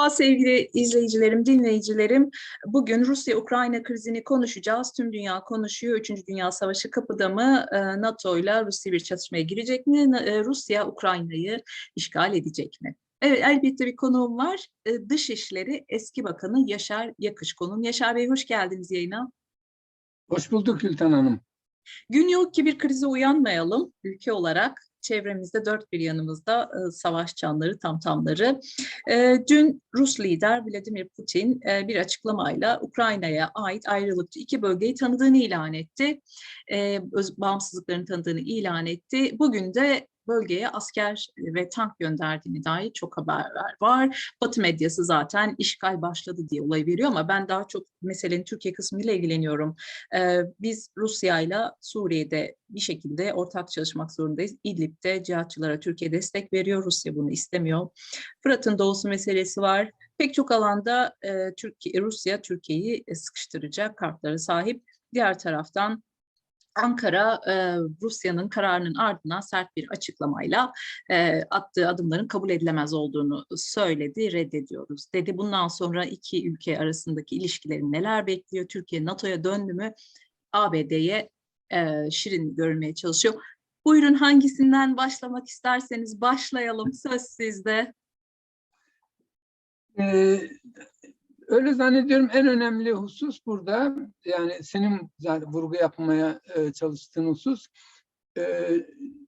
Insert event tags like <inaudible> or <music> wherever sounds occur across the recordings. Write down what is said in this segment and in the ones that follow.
Merhaba sevgili izleyicilerim, dinleyicilerim. Bugün Rusya-Ukrayna krizini konuşacağız. Tüm dünya konuşuyor. Üçüncü Dünya Savaşı kapıda mı? Ee, NATO ile Rusya bir çatışmaya girecek mi? Ee, Rusya Ukrayna'yı işgal edecek mi? Evet, elbette bir konuğum var. Ee, Dışişleri Eski Bakanı Yaşar Yakış konuğum. Yaşar Bey hoş geldiniz yayına. Hoş bulduk Gülten Hanım. Gün yok ki bir krize uyanmayalım ülke olarak. Çevremizde dört bir yanımızda e, savaş canları, tamtamları. E, dün Rus lider Vladimir Putin e, bir açıklamayla Ukrayna'ya ait ayrılıkçı iki bölgeyi tanıdığını ilan etti. E, öz, bağımsızlıklarını tanıdığını ilan etti. Bugün de bölgeye asker ve tank gönderdiğini dair çok haberler var. Batı medyası zaten işgal başladı diye olay veriyor ama ben daha çok meselenin Türkiye kısmıyla ilgileniyorum. Ee, biz Rusya ile Suriye'de bir şekilde ortak çalışmak zorundayız. İdlib'de cihatçılara Türkiye destek veriyor. Rusya bunu istemiyor. Fırat'ın doğusu meselesi var. Pek çok alanda e, Türkiye, Rusya Türkiye'yi sıkıştıracak kartlara sahip. Diğer taraftan Ankara e, Rusya'nın kararının ardından sert bir açıklamayla e, attığı adımların kabul edilemez olduğunu söyledi, reddediyoruz dedi. Bundan sonra iki ülke arasındaki ilişkilerin neler bekliyor? Türkiye NATO'ya döndü mü? ABD'ye e, şirin görünmeye çalışıyor. Buyurun hangisinden başlamak isterseniz başlayalım. Söz sizde. Ee, öyle zannediyorum en önemli husus burada yani senin zaten vurgu yapmaya e, çalıştığın husus e,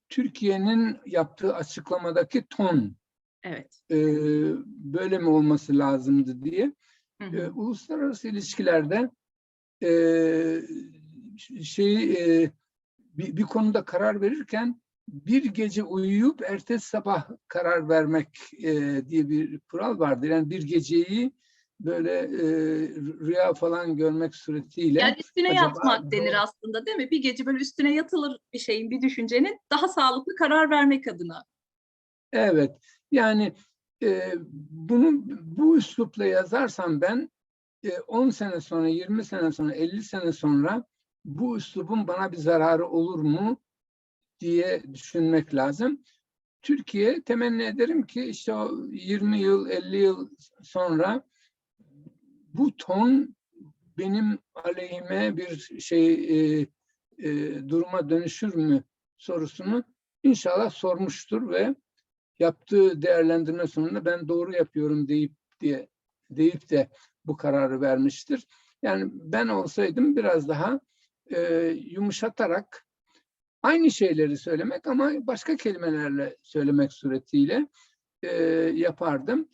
Türkiye'nin yaptığı açıklamadaki ton Evet. e, böyle mi olması lazımdı diye Hı e, hı. uluslararası ilişkilerde e, şey e, bir, bir konuda karar verirken bir gece uyuyup ertesi sabah karar vermek e, diye bir kural vardır. Yani bir geceyi böyle e, rüya falan görmek suretiyle Yani üstüne acaba yatmak denir aslında değil mi? Bir gece böyle üstüne yatılır bir şeyin, bir düşüncenin daha sağlıklı karar vermek adına. Evet, yani e, bunu bu üslupla yazarsam ben e, 10 sene sonra, 20 sene sonra, 50 sene sonra bu üslubun bana bir zararı olur mu diye düşünmek lazım. Türkiye temenni ederim ki işte o 20 yıl, 50 yıl sonra bu ton benim aleyhime bir şey e, e, duruma dönüşür mü sorusunu inşallah sormuştur ve yaptığı değerlendirme sonunda ben doğru yapıyorum deyip diye deyip de bu kararı vermiştir. Yani ben olsaydım biraz daha e, yumuşatarak aynı şeyleri söylemek ama başka kelimelerle söylemek suretiyle e, yapardım.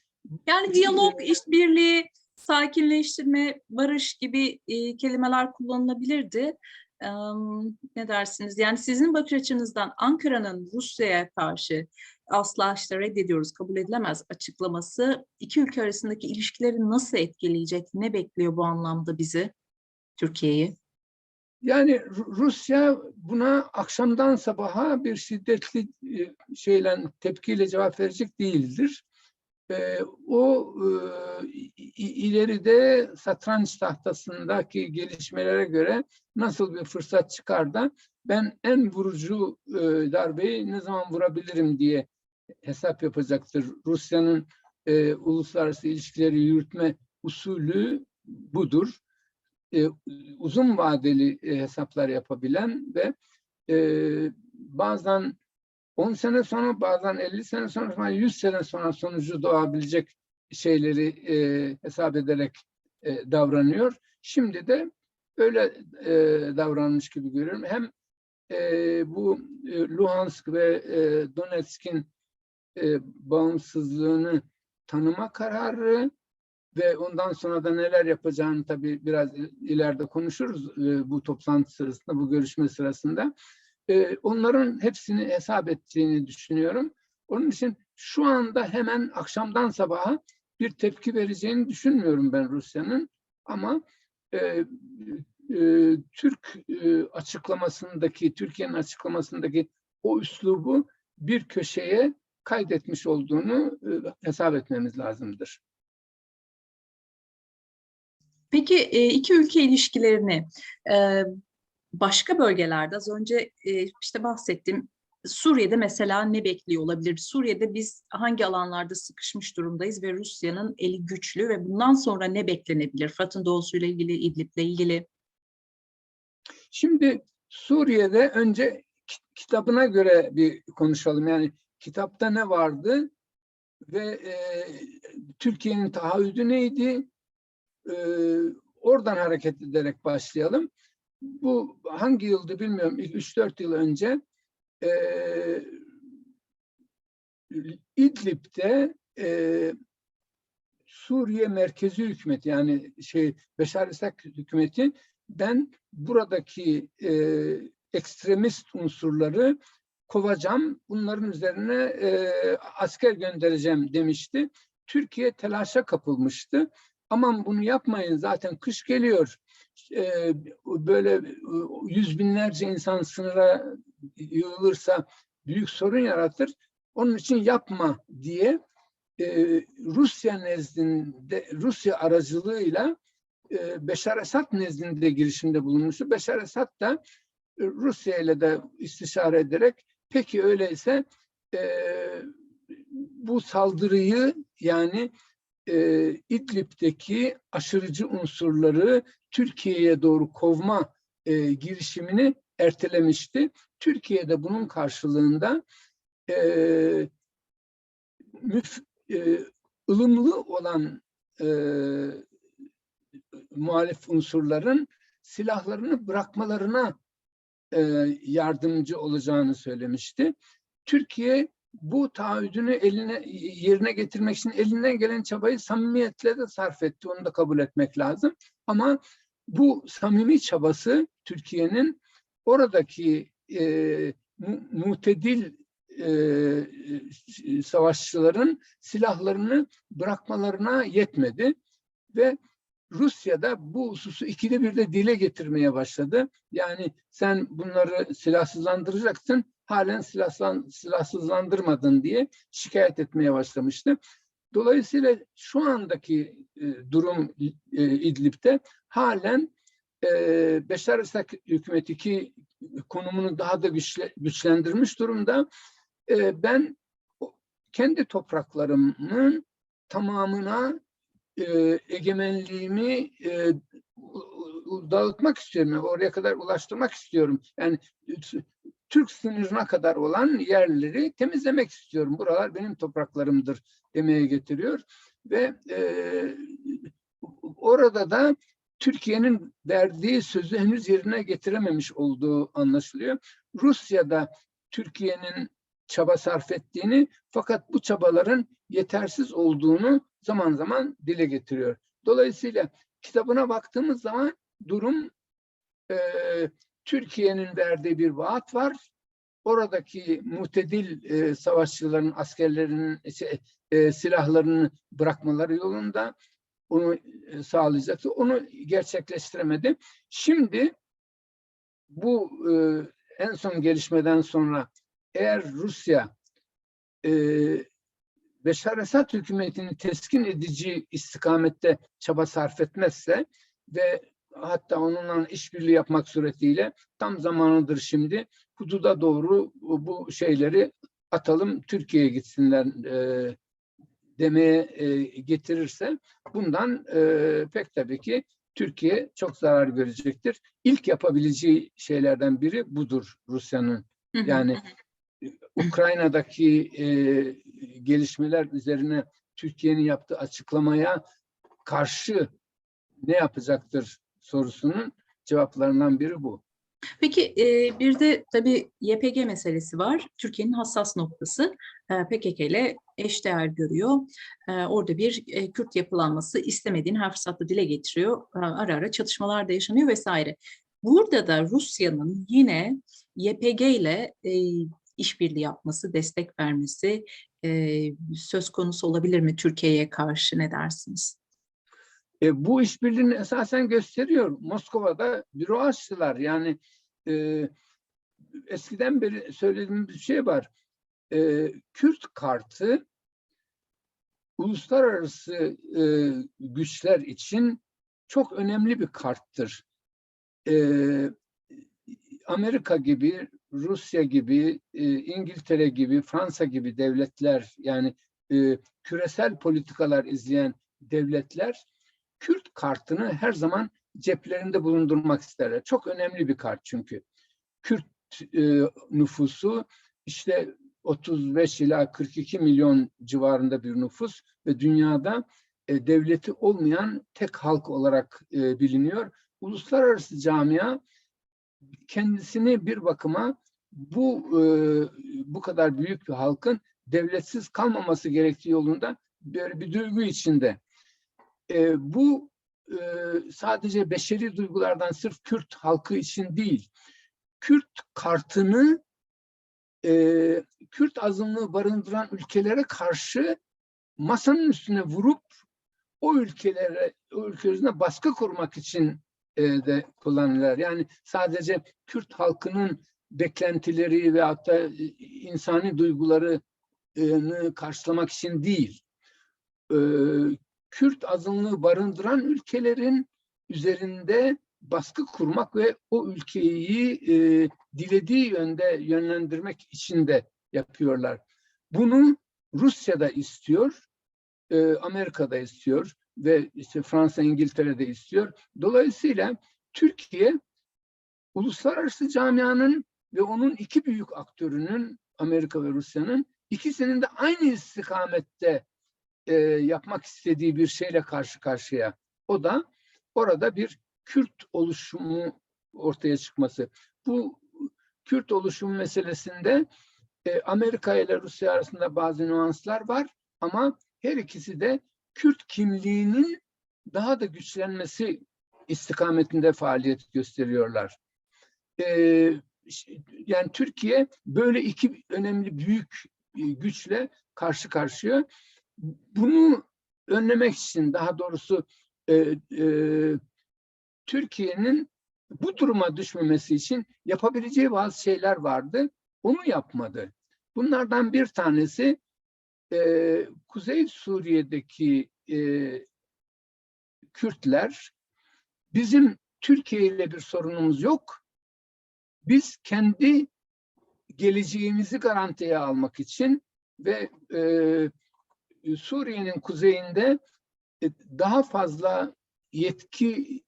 Yani diyalog, işbirliği, sakinleştirme, barış gibi e, kelimeler kullanılabilirdi. Eee, ne dersiniz? Yani sizin bakış açınızdan Ankara'nın Rusya'ya karşı asla işte reddediyoruz, kabul edilemez açıklaması iki ülke arasındaki ilişkileri nasıl etkileyecek? Ne bekliyor bu anlamda bizi, Türkiye'yi? Yani Ru- Rusya buna akşamdan sabaha bir şiddetli e, şeyle tepkiyle cevap verecek değildir. E, o e, ileride satranç tahtasındaki gelişmelere göre nasıl bir fırsat çıkar da ben en vurucu e, darbeyi ne zaman vurabilirim diye hesap yapacaktır. Rusya'nın e, uluslararası ilişkileri yürütme usulü budur e, uzun vadeli e, hesaplar yapabilen ve e, bazen 10 sene sonra bazen 50 sene sonra bazen 100 sene sonra sonucu doğabilecek şeyleri e, hesap ederek e, davranıyor. Şimdi de öyle e, davranmış gibi görüyorum. Hem e, bu e, Luhansk ve e, Donetsk'in e, bağımsızlığını tanıma kararı ve ondan sonra da neler yapacağını tabii biraz ileride konuşuruz e, bu toplantı sırasında, bu görüşme sırasında. E, onların hepsini hesap ettiğini düşünüyorum. Onun için şu anda hemen akşamdan sabaha bir tepki vereceğini düşünmüyorum ben Rusya'nın. Ama e, e, Türk e, açıklamasındaki, Türkiye'nin açıklamasındaki o üslubu bir köşeye kaydetmiş olduğunu e, hesap etmemiz lazımdır. Peki e, iki ülke ilişkilerini e, başka bölgelerde az önce e, işte bahsettim Suriye'de mesela ne bekliyor olabilir? Suriye'de biz hangi alanlarda sıkışmış durumdayız ve Rusya'nın eli güçlü ve bundan sonra ne beklenebilir? Fırat'ın doğusuyla ilgili, İdlib'le ilgili. Şimdi Suriye'de önce ki- kitabına göre bir konuşalım. Yani kitapta ne vardı ve e, Türkiye'nin taahhüdü neydi? E, oradan hareket ederek başlayalım. Bu hangi yıldı bilmiyorum. İlk 3-4 yıl önce e, İdlib'de e, Suriye Merkezi Hükümeti yani şey Beşar Esad hükümeti ben buradaki e, ekstremist unsurları kovacağım, bunların üzerine e, asker göndereceğim demişti. Türkiye telaşa kapılmıştı. Aman bunu yapmayın zaten kış geliyor. E, böyle e, yüz binlerce insan sınıra yığılırsa büyük sorun yaratır. Onun için yapma diye e, Rusya nezdinde, Rusya aracılığıyla e, Beşar Esad nezdinde girişimde bulunmuştu. Beşar Esad da e, Rusya ile de istişare ederek peki öyleyse bu saldırıyı yani e, İdlib'deki aşırıcı unsurları Türkiye'ye doğru kovma e, girişimini ertelemişti. Türkiye de bunun karşılığında e, müf, e, ılımlı olan e, muhalif unsurların silahlarını bırakmalarına e, yardımcı olacağını söylemişti. Türkiye bu taahhüdünü eline yerine getirmek için elinden gelen çabayı samimiyetle de sarf etti. Onu da kabul etmek lazım. Ama bu samimi çabası Türkiye'nin oradaki e, mu- mutedil e, savaşçıların silahlarını bırakmalarına yetmedi ve Rusya da bu hususu ikide bir de dile getirmeye başladı. Yani sen bunları silahsızlandıracaksın, halen silahsızlan, silahsızlandırmadın diye şikayet etmeye başlamıştı. Dolayısıyla şu andaki e, durum e, İdlib'de halen e, Beşar Esad hükümeti ki konumunu daha da güçle, güçlendirmiş durumda. E, ben kendi topraklarımın tamamına e, egemenliğimi e, dağıtmak istiyorum. Oraya kadar ulaştırmak istiyorum. Yani Türk sınırına kadar olan yerleri temizlemek istiyorum. Buralar benim topraklarımdır demeye getiriyor. Ve e, orada da Türkiye'nin verdiği sözü henüz yerine getirememiş olduğu anlaşılıyor. Rusya'da Türkiye'nin çaba sarf ettiğini fakat bu çabaların yetersiz olduğunu zaman zaman dile getiriyor. Dolayısıyla kitabına baktığımız zaman durum e, Türkiye'nin verdiği bir vaat var. Oradaki mutedil e, savaşçıların, askerlerinin şey, e, silahlarını bırakmaları yolunda onu e, sağlayacaktı. Onu gerçekleştiremedi. Şimdi bu e, en son gelişmeden sonra eğer Rusya e, Beşar Esad hükümetini teskin edici istikamette çaba sarf etmezse ve hatta onunla işbirliği yapmak suretiyle tam zamanıdır şimdi hududa doğru bu şeyleri atalım Türkiye'ye gitsinler e, demeye e, getirirse bundan e, pek tabii ki Türkiye çok zarar görecektir. İlk yapabileceği şeylerden biri budur Rusya'nın. Yani. Ukrayna'daki e, gelişmeler üzerine Türkiye'nin yaptığı açıklamaya karşı ne yapacaktır sorusunun cevaplarından biri bu. Peki e, bir de tabii YPG meselesi var. Türkiye'nin hassas noktası e, PKK ile eşdeğer görüyor. E, orada bir e, Kürt yapılanması istemediğini her fırsatta dile getiriyor. Ara ara çatışmalar da yaşanıyor vesaire. Burada da Rusya'nın yine YPG ile e, işbirliği yapması, destek vermesi söz konusu olabilir mi Türkiye'ye karşı ne dersiniz? E, bu işbirliğini esasen gösteriyor. Moskova'da büro açtılar. Yani e, eskiden beri söylediğim bir şey var. E, Kürt kartı uluslararası e, güçler için çok önemli bir karttır. E, Amerika gibi, Rusya gibi, e, İngiltere gibi, Fransa gibi devletler yani e, küresel politikalar izleyen devletler Kürt kartını her zaman ceplerinde bulundurmak isterler. Çok önemli bir kart çünkü. Kürt e, nüfusu işte 35 ila 42 milyon civarında bir nüfus ve dünyada e, devleti olmayan tek halk olarak e, biliniyor. Uluslararası camia kendisini bir bakıma bu e, bu kadar büyük bir halkın devletsiz kalmaması gerektiği yolunda böyle bir duygu içinde. E, bu e, sadece beşeri duygulardan sırf Kürt halkı için değil, Kürt kartını e, Kürt azınlığı barındıran ülkelere karşı masanın üstüne vurup o ülkelere, o ülke üzerine baskı kurmak için e, de kullanırlar. Yani sadece Kürt halkının beklentileri ve hatta e, insani duygularını karşılamak için değil. Kürt azınlığı barındıran ülkelerin üzerinde baskı kurmak ve o ülkeyi e, dilediği yönde yönlendirmek için de yapıyorlar. Bunu Rusya da istiyor, e, Amerika da istiyor ve işte Fransa, İngiltere de istiyor. Dolayısıyla Türkiye uluslararası camianın ve onun iki büyük aktörünün Amerika ve Rusya'nın ikisinin de aynı istikamette e, yapmak istediği bir şeyle karşı karşıya. O da orada bir Kürt oluşumu ortaya çıkması. Bu Kürt oluşumu meselesinde e, Amerika ile Rusya arasında bazı nüanslar var ama her ikisi de Kürt kimliğinin daha da güçlenmesi istikametinde faaliyet gösteriyorlar. Ee, yani Türkiye böyle iki önemli büyük e, güçle karşı karşıya. Bunu önlemek için daha doğrusu e, e, Türkiye'nin bu duruma düşmemesi için yapabileceği bazı şeyler vardı. Onu yapmadı. Bunlardan bir tanesi e, Kuzey Suriye'deki e, Kürtler bizim Türkiye ile bir sorunumuz yok. Biz kendi geleceğimizi garantiye almak için ve e, Suriye'nin kuzeyinde e, daha fazla yetki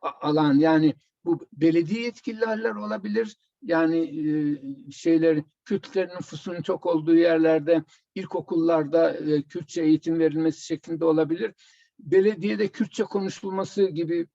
alan yani bu belediye yetkililer olabilir. Yani e, şeyler Kürtlerin nüfusunun çok olduğu yerlerde ilkokullarda e, Kürtçe eğitim verilmesi şeklinde olabilir. Belediyede Kürtçe konuşulması gibi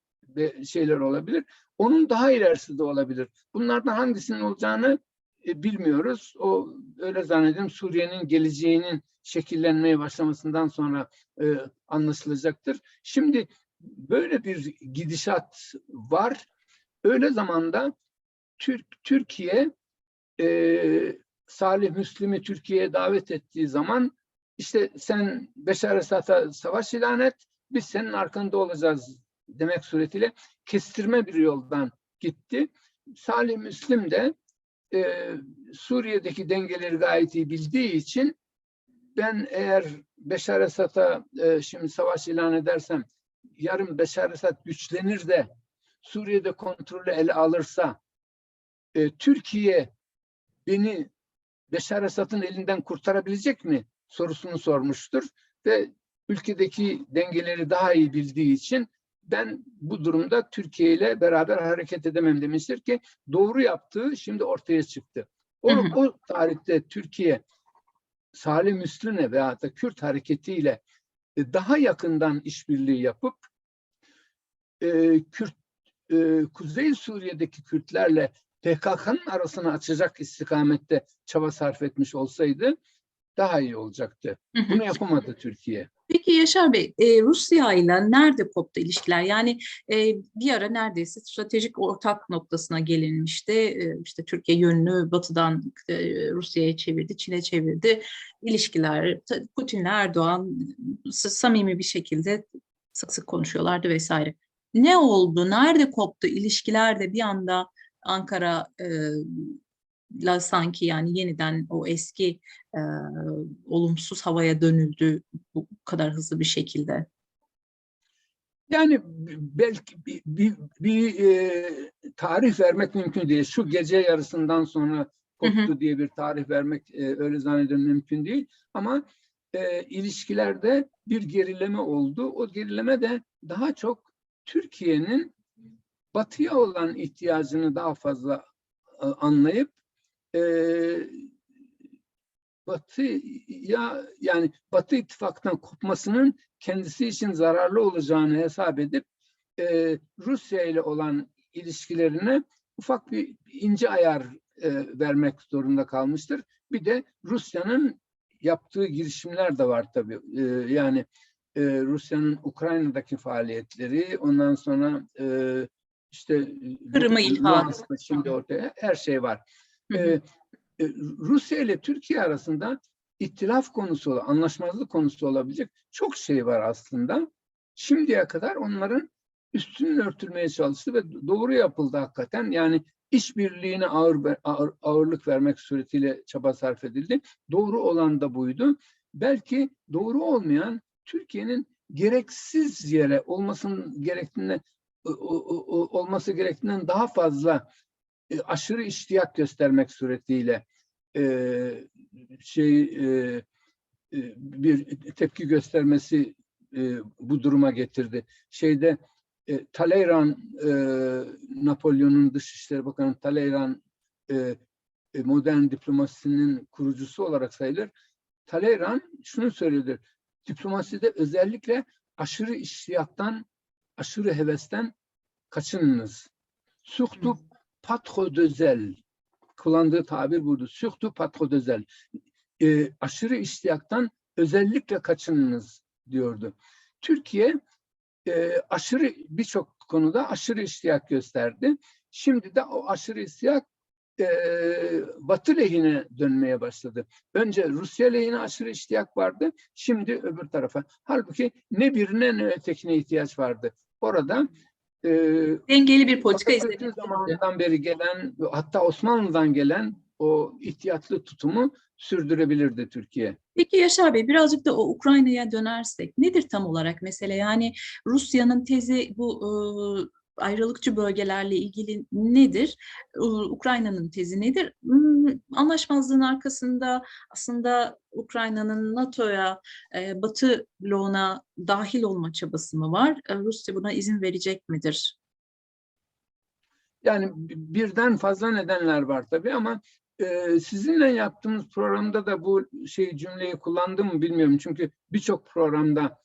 şeyler olabilir. Onun daha ilerisi de olabilir. Bunlardan hangisinin olacağını e, bilmiyoruz. O öyle zannediyorum Suriye'nin geleceğinin şekillenmeye başlamasından sonra e, anlaşılacaktır. Şimdi böyle bir gidişat var. Öyle zamanda Türk, Türkiye e, Salih Müslim'i Türkiye'ye davet ettiği zaman işte sen Beşar Esad'a savaş ilan et, biz senin arkanda olacağız demek suretiyle kestirme bir yoldan gitti. Salih Müslim de e, Suriye'deki dengeleri gayet iyi bildiği için ben eğer Beşar Esad'a e, şimdi savaş ilan edersem yarın Beşar Esad güçlenir de Suriye'de kontrolü ele alırsa e, Türkiye beni Beşar Esad'ın elinden kurtarabilecek mi sorusunu sormuştur ve ülkedeki dengeleri daha iyi bildiği için ben bu durumda Türkiye ile beraber hareket edemem demiştir ki doğru yaptığı şimdi ortaya çıktı. O, o tarihte Türkiye Salih Müslüne veya da Kürt hareketiyle e, daha yakından işbirliği yapıp e, Kürt e, Kuzey Suriye'deki Kürtlerle PKK'nın arasını açacak istikamette çaba sarf etmiş olsaydı daha iyi olacaktı. Bunu yapamadı Türkiye. Peki Yaşar Bey, e, Rusya ile nerede koptu ilişkiler? Yani e, bir ara neredeyse stratejik ortak noktasına gelinmişti. E, işte Türkiye yönünü batıdan e, Rusya'ya çevirdi, Çin'e çevirdi. İlişkiler, Putin'le Erdoğan samimi bir şekilde sık sık konuşuyorlardı vesaire. Ne oldu? Nerede koptu ilişkiler de bir anda Ankara e, la sanki yani yeniden o eski e, olumsuz havaya dönüldü bu kadar hızlı bir şekilde? Yani belki bir, bir, bir, e, tarih vermek mümkün değil. Şu gece yarısından sonra Hı hı. koptu diye bir tarih vermek e, öyle zannediyorum mümkün değil. Ama e, ilişkilerde bir gerileme oldu. O gerileme de daha çok Türkiye'nin batıya olan ihtiyacını daha fazla e, anlayıp e, batıya yani Batı ittifaktan kopmasının kendisi için zararlı olacağını hesap edip e, Rusya ile olan ilişkilerine ufak bir ince ayar e, vermek zorunda kalmıştır. Bir de Rusya'nın yaptığı girişimler de var tabii. E, yani e, Rusya'nın Ukrayna'daki faaliyetleri, ondan sonra e, işte Kırım'ı. Luhansk'ta şimdi ortaya her şey var. E, Rusya ile Türkiye arasında ittilaf konusu, anlaşmazlık konusu olabilecek çok şey var aslında. Şimdiye kadar onların üstünün örtülmeye çalıştı ve doğru yapıldı hakikaten. Yani işbirliğine ağır, ağır ağırlık vermek suretiyle çaba sarf edildi. Doğru olan da buydu. Belki doğru olmayan Türkiye'nin gereksiz yere olmasının gerektiğine olması gerektiğinden daha fazla e, aşırı iştiyak göstermek suretiyle e, şey e, e, bir tepki göstermesi e, bu duruma getirdi. Şeyde e, Talleyrand e, Napolyon'un Dışişleri Bakanı Talleyrand e, e, modern diplomasinin kurucusu olarak sayılır. Talleyrand şunu söyledi. Diplomaside özellikle aşırı iştiyaktan, aşırı hevesten kaçınınız. Surtout zèle. Kullandığı tabir buydu. De zèle. E, aşırı iştiyaktan özellikle kaçınınız diyordu. Türkiye e, aşırı birçok konuda aşırı iştiyak gösterdi. Şimdi de o aşırı iştiyak e, Batı lehine dönmeye başladı. Önce Rusya lehine aşırı iştiyak vardı. Şimdi öbür tarafa. Halbuki ne birine ne ötekine ihtiyaç vardı. Orada e, Dengeli bir politika izlemek zamanından beri gelen hatta Osmanlı'dan gelen o ihtiyatlı tutumu sürdürebilirdi Türkiye. Peki Yaşar Bey birazcık da o Ukrayna'ya dönersek nedir tam olarak mesele? Yani Rusya'nın tezi bu e, ayrılıkçı bölgelerle ilgili nedir? Ukrayna'nın tezi nedir? Hmm, Anlaşmazlığın arkasında aslında Ukrayna'nın NATO'ya, e, Batı bloğuna dahil olma çabası mı var? E, Rusya buna izin verecek midir? Yani birden fazla nedenler var tabii ama e, sizinle yaptığımız programda da bu şey cümleyi kullandım mı bilmiyorum. Çünkü birçok programda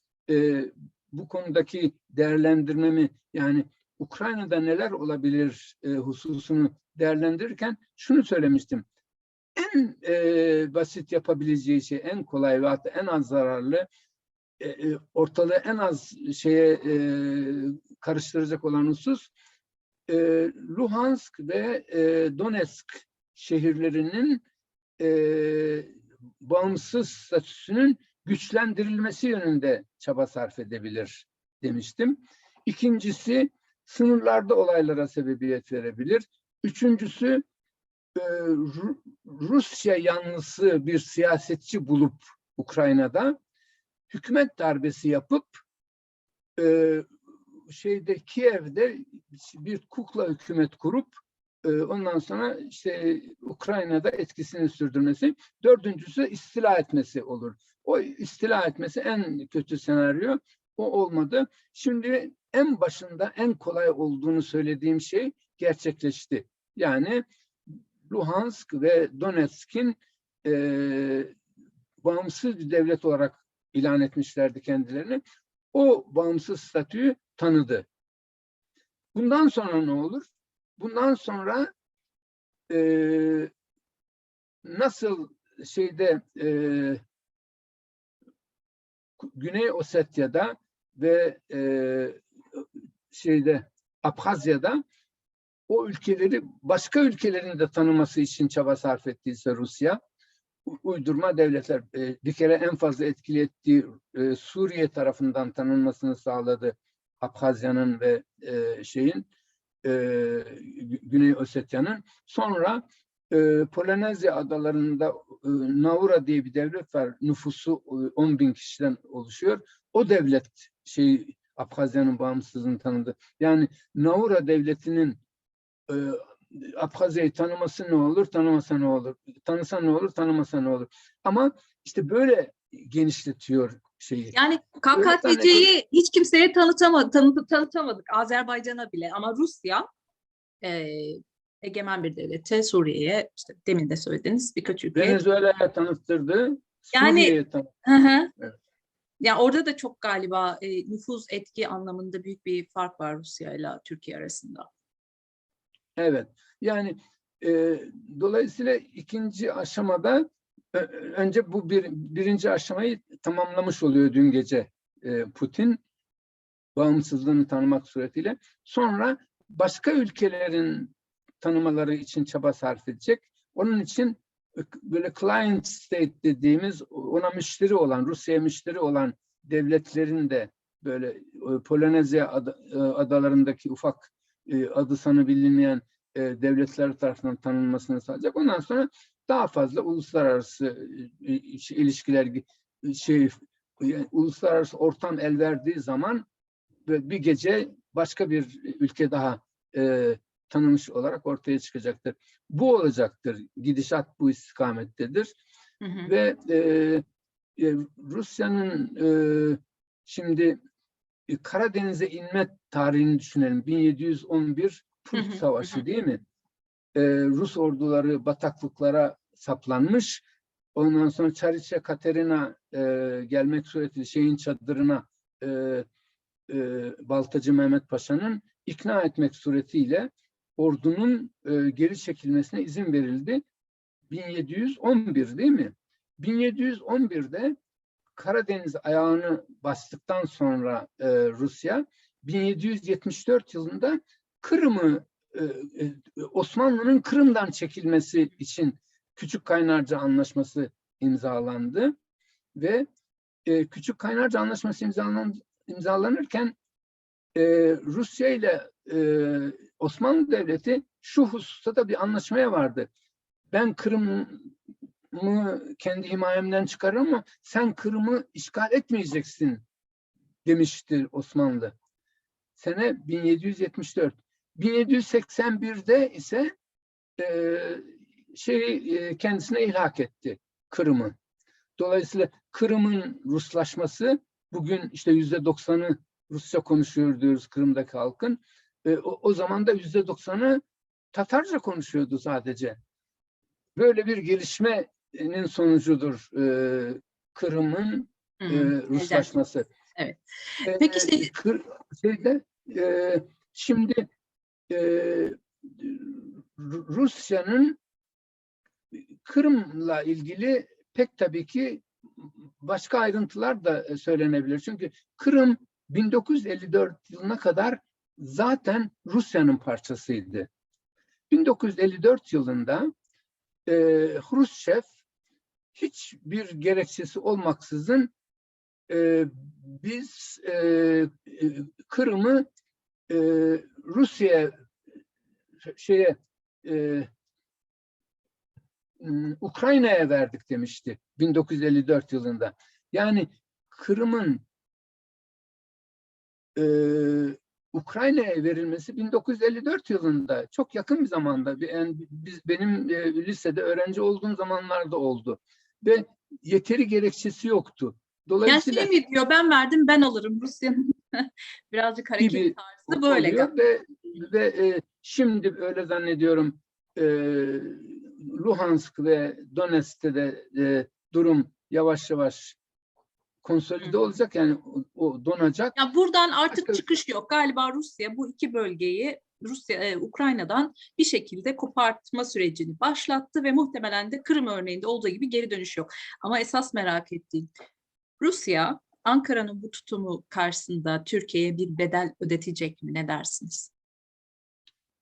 bu konudaki değerlendirmemi yani Ukrayna'da neler olabilir e, hususunu değerlendirirken şunu söylemiştim. En e, basit yapabileceği şey, en kolay ve hatta en az zararlı, e, e, ortalığı en az şeye e, karıştıracak olan husus e, Luhansk ve e, Donetsk şehirlerinin e, bağımsız statüsünün güçlendirilmesi yönünde çaba sarf edebilir demiştim. İkincisi sınırlarda olaylara sebebiyet verebilir. Üçüncüsü e, Ru- Rusya yanlısı bir siyasetçi bulup Ukrayna'da hükümet darbesi yapıp e, şeyde Kiev'de bir kukla hükümet kurup e, ondan sonra işte Ukrayna'da etkisini sürdürmesi. Dördüncüsü istila etmesi olur. O istila etmesi en kötü senaryo. O olmadı. Şimdi en başında en kolay olduğunu söylediğim şey gerçekleşti. Yani Luhansk ve Donetsk'in e, bağımsız bir devlet olarak ilan etmişlerdi kendilerini. O bağımsız statüyü tanıdı. Bundan sonra ne olur? Bundan sonra e, nasıl şeyde e, Güney Osetya'da ve e, şeyde Abhazya'da o ülkeleri başka ülkelerin de tanıması için çaba sarf ettiyse Rusya uydurma devletler e, bir kere en fazla etkili ettiği e, Suriye tarafından tanınmasını sağladı Abhazya'nın ve e, şeyin e, Gü- Güney Osetya'nın sonra e, Polinezya adalarında e, Naura diye bir devlet var. Nüfusu e, 10 bin kişiden oluşuyor. O devlet şey Abhazya'nın bağımsızlığını tanıdı. Yani Naura devletinin e, Abhazya'yı tanıması ne olur, tanımasa ne olur, tanısa ne olur, tanımasa ne olur. Ama işte böyle genişletiyor şeyi. Yani tane- KKTC'yi hiç kimseye tanıtamadık, tanıtıp tanıtamadık. Azerbaycan'a bile ama Rusya e, egemen bir devlete, Suriye'ye, işte demin de söylediğiniz birkaç ülkeye. Venezuela'ya tanıttırdı, Yani- Suriye'ye tanıttırdı. Hı hı. Evet. Ya orada da çok galiba e, nüfuz etki anlamında büyük bir fark var Rusya ile Türkiye arasında. Evet. Yani e, dolayısıyla ikinci aşamada önce bu bir, birinci aşamayı tamamlamış oluyor dün gece e, Putin bağımsızlığını tanımak suretiyle. Sonra başka ülkelerin tanımaları için çaba sarf edecek. Onun için böyle client state dediğimiz ona müşteri olan, Rusya'ya müşteri olan devletlerin de böyle e, Polonezya e, adalarındaki ufak e, adı sanı bilinmeyen devletler tarafından tanınmasını sağlayacak. Ondan sonra daha fazla uluslararası ilişkiler şey yani uluslararası ortam el verdiği zaman bir gece başka bir ülke daha e, tanımış olarak ortaya çıkacaktır. Bu olacaktır. Gidişat bu istikamettedir Hı hı. ve e, e, Rusya'nın e, şimdi e, Karadeniz'e inme tarihini düşünelim. 1711 Hı hı, Pult hı Savaşı hı. değil mi? E, Rus orduları bataklıklara saplanmış. Ondan sonra Çariçe Katerina e, gelmek suretiyle şeyin çadırına e, e, Baltacı Mehmet Paşa'nın ikna etmek suretiyle ordunun e, geri çekilmesine izin verildi. 1711 değil mi? 1711'de Karadeniz ayağını bastıktan sonra e, Rusya 1774 yılında Kırım'ı e, e, Osmanlı'nın Kırım'dan çekilmesi için Küçük Kaynarca Anlaşması imzalandı ve e, Küçük Kaynarca Anlaşması imzalan, imzalanırken e, Rusya ile e, Osmanlı Devleti şu hususta da bir anlaşmaya vardı. Ben Kırım'ı kendi himayemden çıkarırım ama sen Kırım'ı işgal etmeyeceksin demiştir Osmanlı. Sene 1774. 1781'de ise e, şey e, kendisine ilhak etti Kırım'ı. Dolayısıyla Kırım'ın Ruslaşması bugün işte yüzde doksanı Rusça konuşuyor diyoruz Kırım'daki halkın. E, o, o zaman da yüzde doksanı Tatarca konuşuyordu sadece. Böyle bir gelişmenin sonucudur e, Kırım'ın e. Ruslaşması. Evet. E, Peki işte- Kır, şeyde e, şimdi e, Ru- Rusya'nın Kırım'la ilgili pek tabii ki başka ayrıntılar da söylenebilir. Çünkü Kırım 1954 yılına kadar zaten Rusya'nın parçasıydı. 1954 yılında e, Hruşçev hiçbir gerekçesi olmaksızın e, biz e, Kırım'ı e, Rusya'ya şeye e, Ukrayna'ya verdik demişti 1954 yılında. Yani Kırım'ın e, Ukrayna'ya verilmesi 1954 yılında çok yakın bir zamanda yani biz benim e, lisede öğrenci olduğum zamanlarda oldu ve yeteri gerekçesi yoktu. Yani Dolayısıyla şey mi diyor ben verdim ben alırım Rusya'nın <laughs> birazcık hareket gibi tarzı böyle. ve ve e, şimdi öyle zannediyorum e, Luhansk ve Donetsk'te de e, durum yavaş yavaş konsolide olacak yani o, donacak. Ya buradan artık çıkış yok. Galiba Rusya bu iki bölgeyi Rusya e, Ukrayna'dan bir şekilde kopartma sürecini başlattı ve muhtemelen de Kırım örneğinde olduğu gibi geri dönüş yok. Ama esas merak ettiğim Rusya Ankara'nın bu tutumu karşısında Türkiye'ye bir bedel ödetecek mi? Ne dersiniz?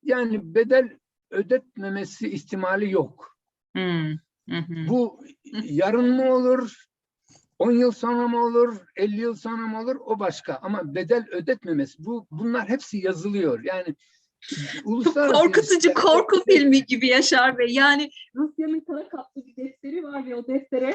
Yani bedel ödetmemesi ihtimali yok. Hmm, hı hı. Bu yarın mı olur, 10 yıl sonra mı olur, 50 yıl sonra mı olur o başka. Ama bedel ödetmemesi bu bunlar hepsi yazılıyor. Yani uluslararası korkutucu ilişkiler- korku filmi gibi Yaşar Bey. Yani Rusya'nın kara kaplı bir defteri var ve o deftere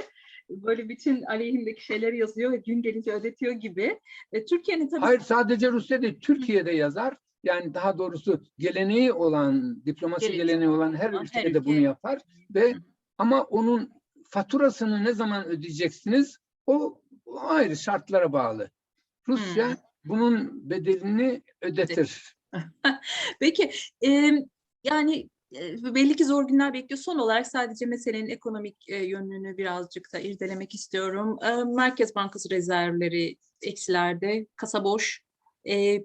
böyle bütün aleyhindeki şeyleri yazıyor ve gün gelince ödetiyor gibi. E, Türkiye'nin tabii Hayır sadece Rusya değil, Türkiye'de yazar. Yani daha doğrusu geleneği olan, diplomasi Geleneği geleneği olan her olan her ülke bunu yapar ve ama onun faturasını ne zaman ödeyeceksiniz? O, o ayrı şartlara bağlı. Rusya Hı. bunun bedelini ödetir. <laughs> Peki e, yani belli ki zor günler bekliyor. Son olarak sadece meselenin ekonomik yönünü birazcık da irdelemek istiyorum. Merkez Bankası rezervleri eksilerde, kasa boş.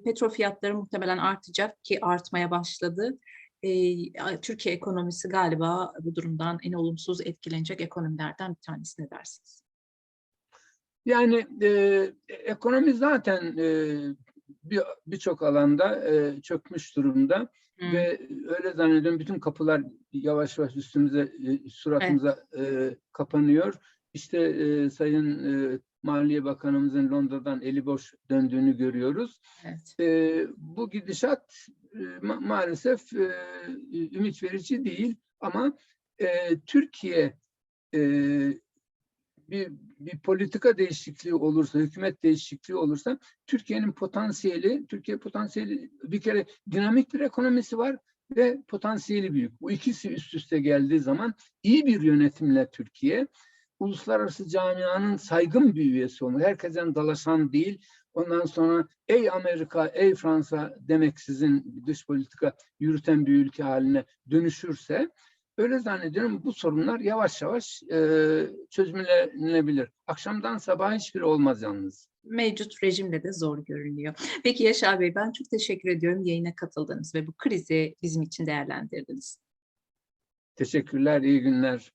Petrol fiyatları muhtemelen artacak ki artmaya başladı. Türkiye ekonomisi galiba bu durumdan en olumsuz etkilenecek ekonomilerden bir tanesi ne dersiniz? Yani e, ekonomi zaten e, bir birçok alanda e, çökmüş durumda Hı, ve öyle zannediyorum bütün kapılar yavaş yavaş üstümüze, e, suratımıza e, kapanıyor. İşte e, Sayın e, Maliye Bakanımızın Londra'dan eli boş döndüğünü görüyoruz. evet. E, bu gidişat e, ma- maalesef e, ümit verici değil ama e, Türkiye e, bir, bir politika değişikliği olursa, hükümet değişikliği olursa Türkiye'nin potansiyeli, Türkiye potansiyeli bir kere dinamik bir ekonomisi var ve potansiyeli büyük. Bu ikisi üst üste geldiği zaman iyi bir yönetimle Türkiye uluslararası camianın saygın bir üyesi olmalı. Herkesten dalaşan değil. Ondan sonra ey Amerika, ey Fransa demeksizin dış politika yürüten bir ülke haline dönüşürse öyle zannediyorum bu sorunlar yavaş yavaş e, çözümlenebilir. Akşamdan sabaha hiçbiri olmaz yalnız. mevcut rejimle de zor görünüyor. Peki Yaşar Bey ben çok teşekkür ediyorum yayına katıldınız ve bu krizi bizim için değerlendirdiniz. Teşekkürler, iyi günler.